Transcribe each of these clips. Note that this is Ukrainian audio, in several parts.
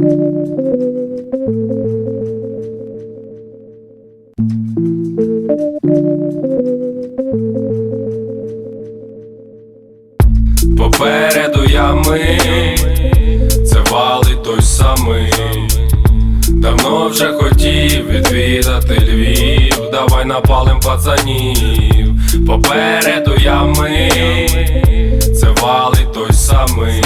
Попереду ями, це валить той самий. Давно вже хотів відвідати Львів, давай напалим пацанів. Попереду ями, це валить той самий.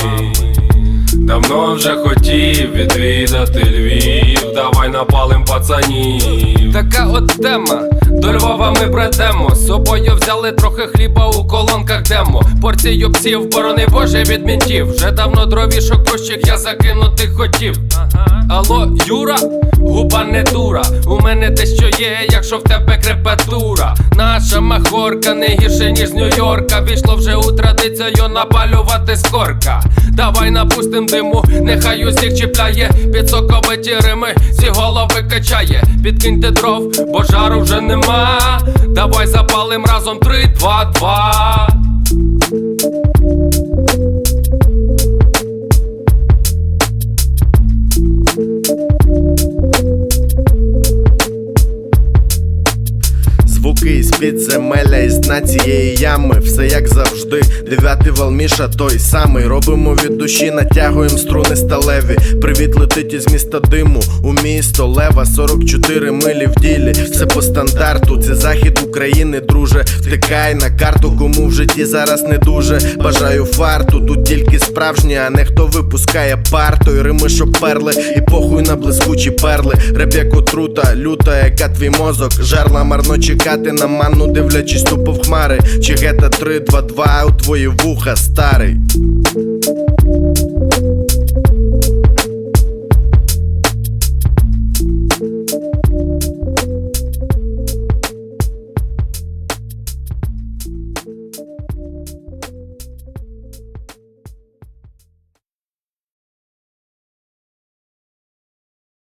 Давно вже хотів відвідати Львів, давай напалим пацанів. Така от тема, до Львова ми бредемо. З собою взяли трохи хліба у колонках демо. Порцію псів, борони Боже від мінтів. Вже давно дровішок кущик я закинути хотів. Алло, Юра, губа не дура. У мене дещо є, якщо в тебе крепатура. Наша махорка не гірше, ніж Нью-Йорка. Війшло вже у традицію напалювати скорка. Давай напустим диму, нехай усіх чіпляє. Під соковиті рими, всі голови качає. Підкиньте дров, бо жару вже нема. Давай запалим разом три, два, два. Звуки із підземелля із дна цієї ями, все як завжди. Дев'ятий валміша той самий. Робимо від душі, натягуємо струни сталеві. Привіт летить із міста диму у місто Лева, 44 милі в ділі. Все по стандарту. Це захід України, друже. Втикай на карту, кому в житті зараз не дуже. Бажаю фарту, тут тільки справжні, а не хто випускає парту. І рими, що перли, і похуй на блискучі перли. Реп як люта, яка твій мозок. Жерла марно чекати на манну, дивлячись тупо в хмари. Чи гета 3-2-2 у твої вуха, старий.